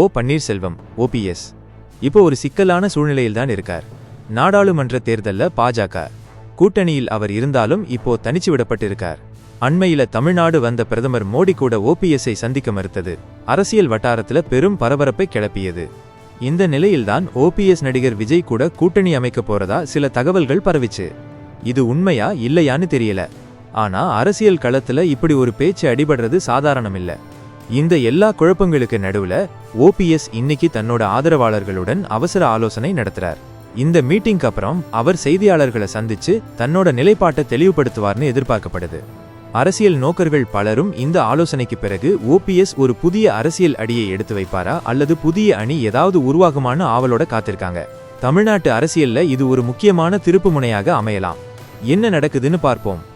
ஓ Panneerselvam OPS இப்போ ஒரு சிக்கலான சூழ்நிலையில் தான் இருக்கார். நாடாளுமன்ற தேர்தலில் பாஜக. கூட்டணியில் அவர் இருந்தாலும் இப்போ தனிச்சு விடப்பட்டிருக்கார். அண்மையில தமிழ்நாடு வந்த பிரதமர் மோடி கூட ஓபிஎஸ்ஐ சந்திக்க மறுத்தது. அரசியல் வட்டாரத்துல பெரும் பரபரப்பை கிளப்பியது. இந்த நிலையில்தான் ஓபிஎஸ் நடிகர் விஜய் கூட கூட்டணி அமைக்க போறதா சில தகவல்கள் பரவிச்சு. இது உண்மையா இல்லையான்னு தெரியல. ஆனா அரசியல் களத்துல இப்படி ஒரு பேச்சு அடிபடுறது சாதாரணம் இல்லை இந்த எல்லா குழப்பங்களுக்கு நடுவுல ஓபிஎஸ் இன்னைக்கு தன்னோட ஆதரவாளர்களுடன் அவசர ஆலோசனை நடத்துறார். இந்த மீட்டிங்க்கு அப்புறம் அவர் செய்தியாளர்களை சந்திச்சு தன்னோட நிலைப்பாட்டை தெளிவுபடுத்துவார்னு எதிர்பார்க்கப்படுது. அரசியல் நோக்கர்கள் பலரும் இந்த ஆலோசனைக்கு பிறகு ஓபிஎஸ் ஒரு புதிய அரசியல் அடியை எடுத்து வைப்பாரா அல்லது புதிய அணி ஏதாவது உருவாகுமான ஆவலோட காத்திருக்காங்க. தமிழ்நாட்டு அரசியல்ல இது ஒரு முக்கியமான திருப்புமுனையாக அமையலாம். என்ன நடக்குதுன்னு பார்ப்போம்.